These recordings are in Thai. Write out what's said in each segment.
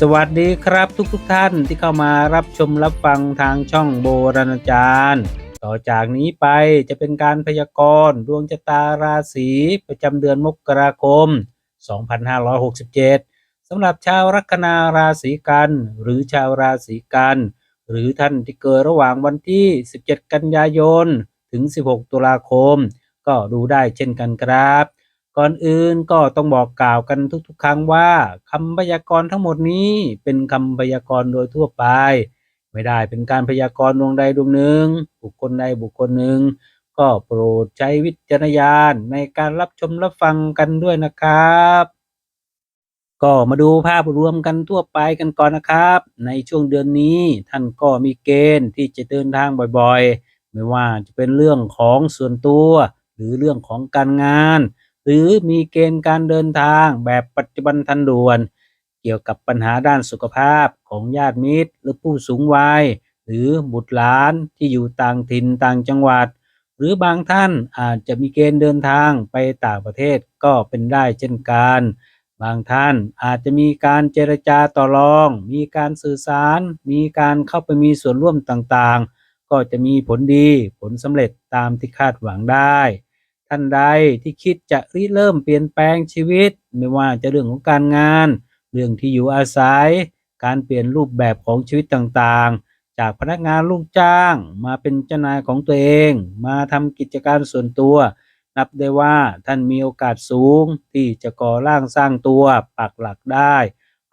สวัสดีครับทุกทุกท่านที่เข้ามารับชมรับฟังทางช่องโบราณจารย์ ต่อจากนี้ไปจะเป็นการพยากรณ์ดวงชะตาราศีประจำเดือนมกราคม 2567 สำหรับชาวลัคนาราศีกัน หรือชาวราศีกัน หรือท่านที่เกิดระหว่างวันที่ 17 กันยายน ถึง 16 ตุลาคม ก็ดูได้เช่นกันครับ ก่อนอื่นก็ต้องบอกกล่าวกันทุกๆ ครั้งว่าคำพยากรณ์ทั้งหมดนี้เป็นคำพยากรณ์โดยทั่วไป ไม่ได้เป็นการพยากรณ์ดวงใดดวงหนึ่ง บุคคลใดบุคคลหนึ่ง ก็โปรดใช้วิจารณญาณในการรับชมรับฟังกันด้วยนะครับ ก็มาดูภาพรวมกันทั่วไปกันก่อนนะครับ ในช่วงเดือนนี้ท่านก็มีเกณฑ์ที่จะเดินทางบ่อยๆ ไม่ว่าจะเป็นเรื่องของส่วนตัว หรือเรื่องของการงาน หรือมีเกณฑ์การเดินทางแบบปัจจุบันทันด่วน เกี่ยวกับปัญหาด้านสุขภาพของญาติมิตร หรือผู้สูงวัย หรือบุตรหลานที่อยู่ต่างถิ่นต่างจังหวัด หรือบางท่านอาจจะมีเกณฑ์เดินทางไปต่างประเทศก็เป็นได้เช่นกัน บางท่านอาจจะมีการเจรจาต่อรอง มีการสื่อสาร มีการเข้าไปมีส่วนร่วมต่างๆ ก็จะมีผลดีผลสำเร็จตามที่คาดหวังได้ ท่านใดที่คิดจะริเริ่มเปลี่ยนแปลงชีวิต ไม่ว่าจะเรื่องของการงาน เรื่องที่อยู่อาศัย การเปลี่ยนรูปแบบของชีวิตต่างๆ จากพนักงานลูกจ้าง มาเป็นเจ้านายของตัวเอง มาทำกิจการส่วนตัว นับได้ว่าท่านมีโอกาสสูง ที่จะก่อร่างสร้างตัวปักหลักได้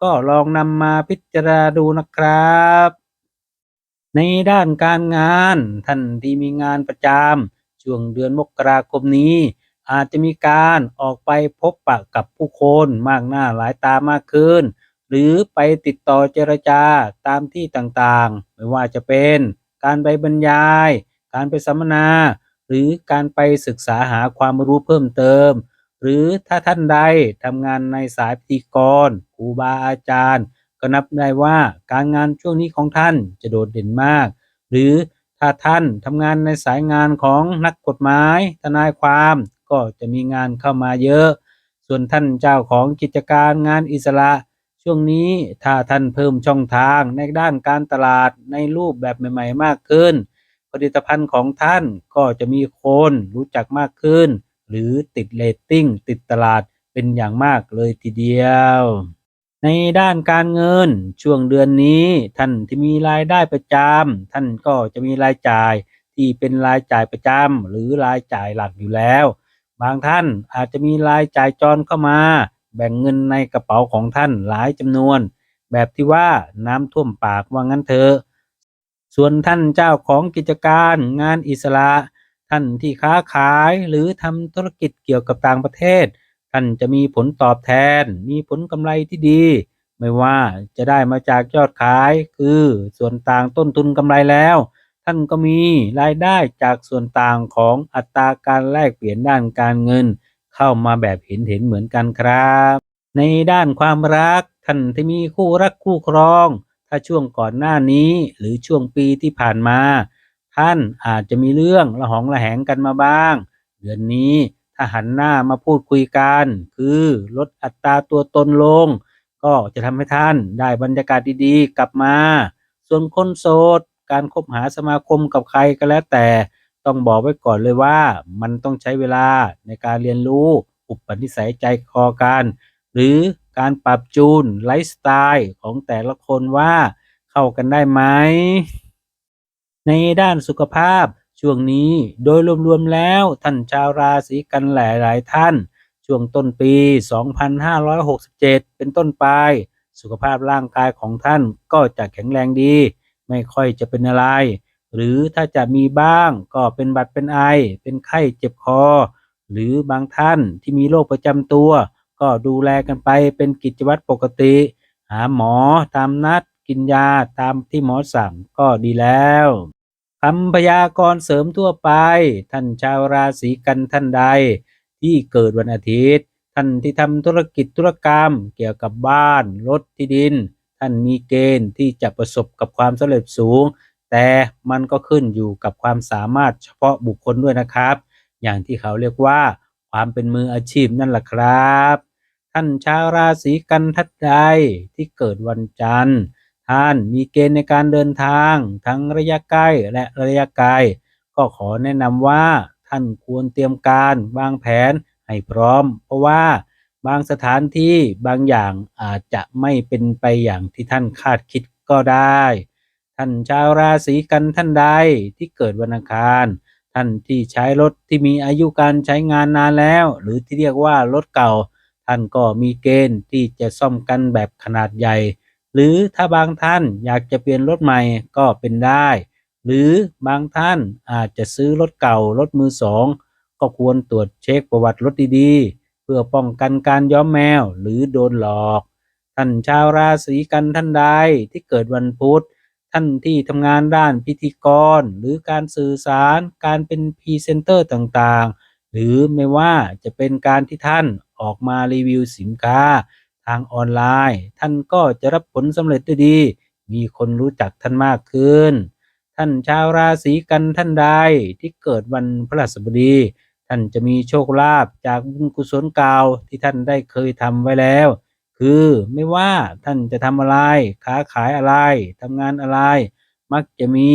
ก็ลองนำมาพิจารณาดูนะครับ ในด้านการงานท่านที่มีงานประจำ ช่วงเดือนมกราคมนี้ อาจจะมีการออกไปพบปะกับผู้คนมากหน้าหลายตามากขึ้น หรือไปติดต่อเจรจาตามที่ต่างๆ ไม่ว่าจะเป็น การไปบรรยาย การไปสัมมนา หรือการไปศึกษาหาความรู้เพิ่มเติม หรือถ้าท่านใดทำงานในสายพิธีกรครูบาอาจารย์ ก็นับได้ว่าการงานช่วงนี้ของท่านจะโดดเด่นมาก หรือ ถ้าท่านทำงานในสายงานของนักกฎหมายทนายความก็จะมีงานเข้ามาเยอะ ส่วนท่านเจ้าของกิจการงานอิสระ ช่วงนี้ถ้าท่านเพิ่มช่องทางในด้านการตลาดในรูปแบบใหม่ ๆ มากขึ้น ผลิตภัณฑ์ของท่านก็จะมีคนรู้จักมากขึ้น หรือติดเรตติ้งติดตลาดเป็นอย่างมากเลยทีเดียว ในด้านการเงินช่วงเดือนนี้ท่านที่มีรายได้ประจำท่านก็จะมีรายจ่ายที่เป็นรายจ่ายประจำหรือรายจ่ายหลักอยู่แล้ว บางท่านอาจจะมีรายจ่ายจรเข้ามา แบ่งเงินในกระเป๋าของท่านหลายจำนวน แบบที่ว่าน้ำท่วมปากว่างั้นเถอะส่วนท่านเจ้าของกิจการงานอิสระ ท่านที่ค้าขายหรือทำธุรกิจเกี่ยวกับต่างประเทศ ท่านจะมีผลตอบแทน มีผลกำไรที่ดี ไม่ว่าจะได้มาจากยอดขาย คือส่วนต่างต้นทุนกำไรแล้ว ท่านก็มีรายได้จากส่วนต่างของอัตราการแลกเปลี่ยนด้านการเงิน เข้ามาแบบเห็นเห็นเหมือนกันครับ ในด้านความรัก ท่านที่มีคู่รักคู่ครอง ถ้าช่วงก่อนหน้านี้หรือช่วงปีที่ผ่านมา ท่านอาจจะมีเรื่องระหองระแหงกันมาบ้าง เดือนนี้ ถ้าหันหน้ามาพูดคุยกัน คือลดอัตราตัวตนลง ก็จะทำให้ท่านได้บรรยากาศดีๆ กลับมา ส่วนคนโสด การคบหาสมาคมกับใครก็แล้วแต่ ต้องบอกไว้ก่อนเลยว่า มันต้องใช้เวลาในการเรียนรู้ อุปนิสัยใจคอกัน หรือการปรับจูนไลฟ์สไตล์ของแต่ละคนว่าเข้ากันได้ไหม ในด้านสุขภาพ ช่วงนี้โดยรวมๆแล้วท่านชาวราศีกันหลายๆท่าน ช่วงต้นปี 2567 เป็นต้นไป สุขภาพร่างกายของท่านก็จะแข็งแรงดี ไม่ค่อยจะเป็นอะไร หรือถ้าจะมีบ้างก็เป็นบัดเป็นไอ เป็นไข้เจ็บคอ หรือบางท่านที่มีโรคประจำตัว ก็ดูแลกันไปเป็นกิจวัตรปกติ หาหมอตามนัดกินยาตามที่หมอสั่งก็ดีแล้ว คำพยากรณ์เสริมทั่วไป ท่านชาวราศีกันท่านใด ที่เกิดวันอาทิตย์ ท่านที่ทำธุรกิจธุรกรรม เกี่ยวกับบ้าน รถที่ดิน ท่านมีเกณฑ์ที่จะประสบกับความสำเร็จสูง แต่มันก็ขึ้นอยู่กับความสามารถเฉพาะบุคคลด้วยนะครับ อย่างที่เขาเรียกว่า ความเป็นมืออาชีพนั่นแหละครับ ท่านชาวราศีกันทัดใดที่เกิดวันจันทร์าน มีเกณฑ์ในการเดินทาง ทั้งระยะใกล้และระยะไกล ก็ขอแนะนำว่าท่านควรเตรียมการวางแผนให้พร้อม เพราะว่าบางสถานที่บางอย่างอาจจะไม่เป็นไปอย่างที่ท่านคาดคิดก็ได้ ท่านชาวราศีกันท่านใดที่เกิดวันอังคาร ท่านที่ใช้รถที่มีอายุการใช้งานนานแล้ว หรือที่เรียกว่ารถเก่า ท่านก็มีเกณฑ์ที่จะซ่อมกันแบบขนาดใหญ่ หรือถ้าบางท่านอยากจะเปลี่ยนรถใหม่ก็เป็นได้ หรือบางท่านอาจจะซื้อรถเก่ารถมือสองก็ควรตรวจเช็คประวัติรถดีๆ เพื่อป้องกันการย้อมแมวหรือโดนหลอก ท่านชาวราศีกันท่านใดที่เกิดวันพุธท่านที่ทำงานด้านพิธีกร หรือการสื่อสารการเป็นพรีเซนเตอร์ต่างๆ หรือไม่ว่าจะเป็นการที่ท่านออกมารีวิวสินค้า ทางออนไลน์ ท่านก็จะรับผลสำเร็จได้ดี มีคนรู้จักท่านมากขึ้น ท่านชาวราศีกันท่านใดที่เกิดวันพฤหัสบดี ท่านจะมีโชคลาภจากบุญกุศลเก่าที่ท่านได้เคยทำไว้แล้ว คือไม่ว่าท่านจะทำอะไร ค้าขายอะไรทำงานอะไร มักจะมี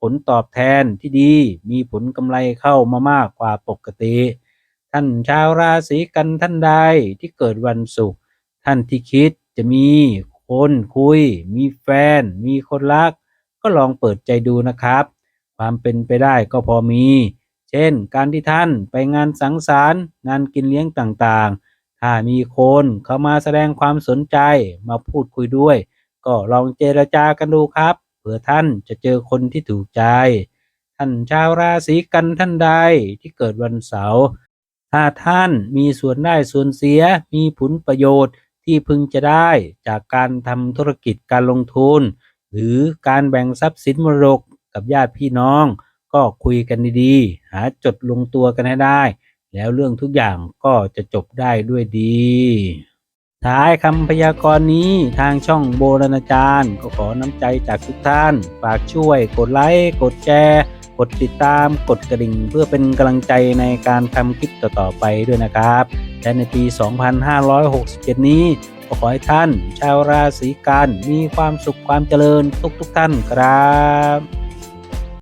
ผลตอบแทนที่ดี มีผลกำไรเข้ามามากกว่าปกติ ท่านชาวราศีกันท่านใดที่เกิดวันศุกร์ ท่านที่คิดจะมีคนคุย มีแฟน มีคนรัก ก็ลองเปิดใจดูนะครับ ความเป็นไปได้ก็พอมี เช่น การที่ท่านไปงานสังสรรค์งานกินเลี้ยงต่างๆ ถ้ามีคนเข้ามาแสดงความสนใจมาพูดคุยด้วย ก็ลองเจรจากันดูครับเผื่อท่านจะเจอคนที่ถูกใจ ท่านชาวราศีกันท่านใดที่เกิดวันเสาร์ถ้าท่านมีส่วนได้ส่วนเสียมีผลประโยชน์ ที่พึงจะได้จากการทำธุรกิจการลงทุน หรือการแบ่งทรัพย์สินมรดกกับญาติพี่น้อง ก็คุยกันดีๆ หาจดลงตัวกันให้ได้ แล้วเรื่องทุกอย่างก็จะจบได้ด้วยดี ท้ายคำพยากรณ์นี้ทางช่องโบราณอาจารย์ ก็ขอน้ำใจจากทุกท่าน ฝากช่วยกดไลค์กดแชร์กดติดตามกดกระดิ่งเพื่อเป็นกำลังใจในการทำคลิปต่อๆไปด้วยนะครับ และในปี 2567 นี้ก็ขอให้ท่าน ชาวราศีกันมีความสุขความเจริญทุกๆท่านครับ